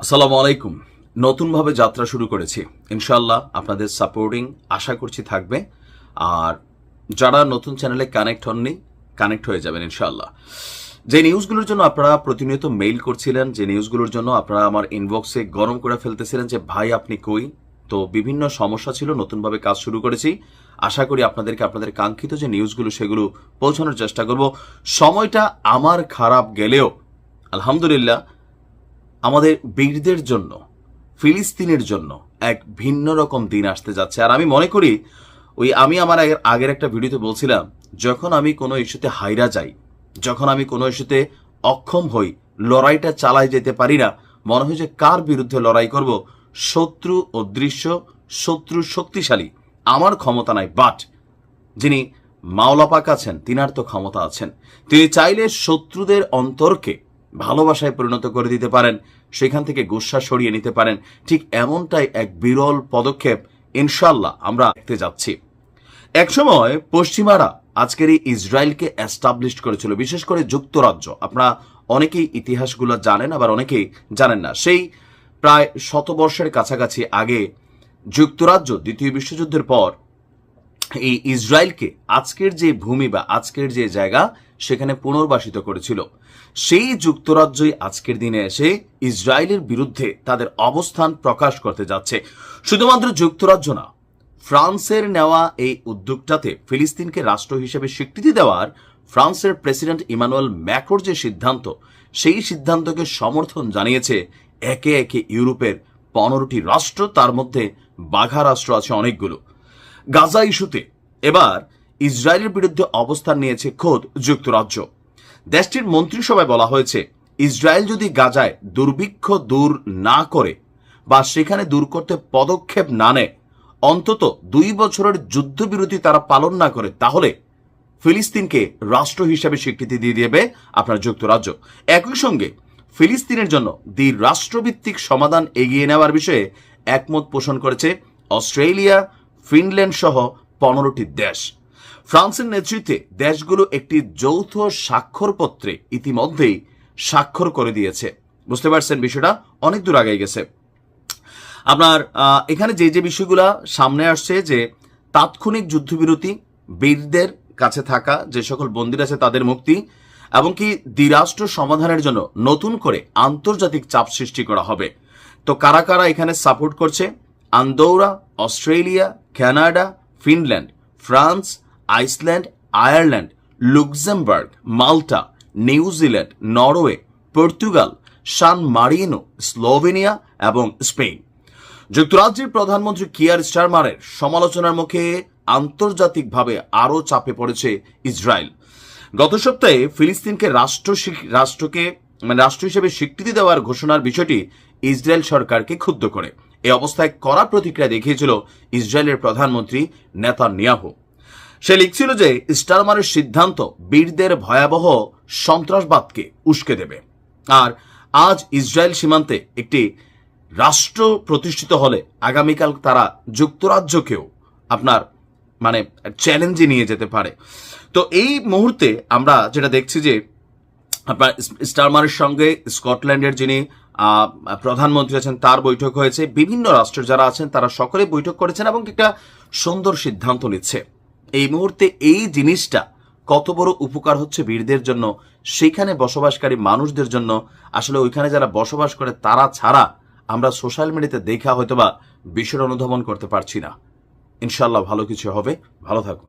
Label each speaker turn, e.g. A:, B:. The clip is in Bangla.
A: আসসালামু আলাইকুম। নতুনভাবে যাত্রা শুরু করেছি। ইনশাল্লাহ আপনাদের সাপোর্টিং আশা করছি থাকবে। আর যারা নতুন চ্যানেলে কানেক্ট হননি, কানেক্ট হয়ে যাবেন ইনশাল্লাহ যে নিউজগুলোর জন্য আপনারা প্রতিনিয়ত মেইল করছিলেন, যে নিউজগুলোর জন্য আপনারা আমার ইনবক্সে গরম করে ফেলতেছিলেন যে, ভাই, আপনি কই? তো বিভিন্ন সমস্যা ছিল, নতুনভাবে কাজ শুরু করেছি। আশা করি আপনাদেরকে, আপনাদের কাঙ্ক্ষিত যে নিউজগুলো, সেগুলো পৌঁছানোর চেষ্টা করব। সময়টা আমার খারাপ গেলেও, আলহামদুলিল্লাহ আমাদের বীরদের জন্য, ফিলিস্তিনের জন্য এক ভিন্ন রকম দিন আসতে যাচ্ছে। আর আমি মনে করি, ওই আমি আমার আগের একটা ভিডিওতে বলছিলাম, যখন আমি কোনো ইস্যুতে হাইরা যাই, যখন আমি কোনো ইস্যুতে অক্ষম হই, লড়াইটা চালাই যেতে পারি না, মনে হয় যে কার বিরুদ্ধে লড়াই করব, শত্রু অদৃশ্য শত্রু শক্তিশালী, আমার ক্ষমতা নাই বাট যিনি মাওলাপাক আছেন, তিনার তো ক্ষমতা আছেন। তিনি চাইলে শত্রুদের অন্তরকে ভালোবাসায় পরিণত করে দিতে পারেন, সেখান থেকে গুসা সরিয়ে নিতে পারেন। ঠিক এমনটাই এক বিরল পদক্ষেপ ইনশাল্লাহ আমরা দেখতে যাচ্ছি। একসময় পশ্চিমারা আজকের এই ইসরায়েলকে অ্যাস্টাবলিশ করেছিল, বিশেষ করে যুক্তরাজ্য। আপনারা অনেকেই ইতিহাসগুলো জানেন, আবার অনেকেই জানেন না। সেই প্রায় শতবর্ষের কাছাকাছি আগে যুক্তরাজ্য দ্বিতীয় বিশ্বযুদ্ধের পর এই ইসরায়েলকে আজকের যে ভূমি বা আজকের যে জায়গা সেখানে পুনর্বাসিত করেছিল। সেই যুক্তরাজ্যই আজকের দিনে এসে ইসরায়েলের বিরুদ্ধে তাদের অবস্থান প্রকাশ করতে যাচ্ছে। শুধুমাত্র যুক্তরাজ্য না, ফ্রান্সের নেওয়া এই উদ্যোগটাতে ফিলিস্তিনকে রাষ্ট্র হিসেবে স্বীকৃতি দেওয়ার ফ্রান্সের প্রেসিডেন্ট ইমানুয়েল ম্যাক্রোর যে সিদ্ধান্ত, সেই সিদ্ধান্তকে সমর্থন জানিয়েছে একে একে ইউরোপের পনেরোটি রাষ্ট্র, তার মধ্যে বাঘা রাষ্ট্র আছে অনেকগুলো। গাজা ইস্যুতে এবার ইসরায়েলের বিরুদ্ধে অবস্থান নিয়েছে খোদ যুক্তরাজ্য। দেশটির মন্ত্রিসভায় বলা হয়েছে, ইসরায়েল যদি গাজায় দুর্ভিক্ষ দূর না করে বা সেখানে দূর করতে পদক্ষেপ না নেয়, অন্তত দুই বছরের যুদ্ধবিরতি তারা পালন না করে, তাহলে ফিলিস্তিনকে রাষ্ট্র হিসেবে স্বীকৃতি দিয়ে দেবে আপনার যুক্তরাজ্য। একই সঙ্গে ফিলিস্তিনের জন্য দ্বি রাষ্ট্রভিত্তিক সমাধান এগিয়ে নেওয়ার বিষয়ে একমত পোষণ করেছে অস্ট্রেলিয়া ফিনল্যান্ড সহ পনেরোটি দেশ। ফ্রান্সের নেতৃত্বে দেশগুলো একটি যৌথ স্বাক্ষরপত্রে ইতিমধ্যেই স্বাক্ষর করে দিয়েছে। বুঝতে পারছেন বিষয়টা? অনেক দূর আগে গেছে। আপনার এখানে যে যে বিষয়গুলা সামনে আসছে যে তাৎক্ষণিক যুদ্ধবিরতি, বীরদের কাছে থাকা যে সকল বন্দির আছে তাদের মুক্তি, এবং কি দ্বিরাষ্ট্র সমাধানের জন্য নতুন করে আন্তর্জাতিক চাপ সৃষ্টি করা হবে। তো কারা কারা এখানে সাপোর্ট করছে? Andorra Australia Canada Finland France Iceland Ireland Luxembourg Malta New Zealand Norway Portugal San Marino Slovenia এবং স্পেন যুক্তরাজ্যের প্রধানমন্ত্রী কিয়ার স্টারমারের সমালোচনার মুখে আন্তর্জাতিকভাবে আরও চাপে পড়েছে ইসরায়েল। গত সপ্তাহে ফিলিস্তিনকে রাষ্ট্র রাষ্ট্রকে মানে রাষ্ট্র হিসেবে স্বীকৃতি দেওয়ার ঘোষণার বিষয়টি ইসরায়েল সরকারকে ক্ষুব্ধ করে। এ অবস্থায় কড়া প্রতিক্রিয়া দেখিয়েছিল ইসরায়েলের প্রধানমন্ত্রী নেতানিয়াহু। সে লিখছিল যে স্টারমারের সিদ্ধান্ত বীরদের ভয়াবহ সন্ত্রাসবাদকে উস্কে দেবে। আর আজ ইসরায়েল সীমান্তে একটি রাষ্ট্র প্রতিষ্ঠিত হলে আগামীকাল তারা যুক্তরাজ্যকেও আপনার মানে চ্যালেঞ্জে নিয়ে যেতে পারে। তো এই মুহূর্তে আমরা যেটা দেখছি যে আপনার স্টারমারের সঙ্গে স্কটল্যান্ডের যিনি প্রধানমন্ত্রী আছেন, তার বৈঠক হয়েছে। বিভিন্ন রাষ্ট্রের যারা আছেন, তারা সকলে বৈঠক করেছেন এবং একটা সুন্দর সিদ্ধান্ত নিচ্ছে। এই মুহূর্তে এই জিনিসটা কত বড় উপকার হচ্ছে বীরদের জন্য, সেখানে বসবাসকারী মানুষদের জন্য। আসলে ওইখানে যারা বসবাস করে, তারা ছাড়া আমরা সোশ্যাল মিডিয়াতে দেখা হয়তোবা বিষয় অনুধাবন করতে পারছি না। ইনশাল্লাহ ভালো কিছু হবে। ভালো থাকুন।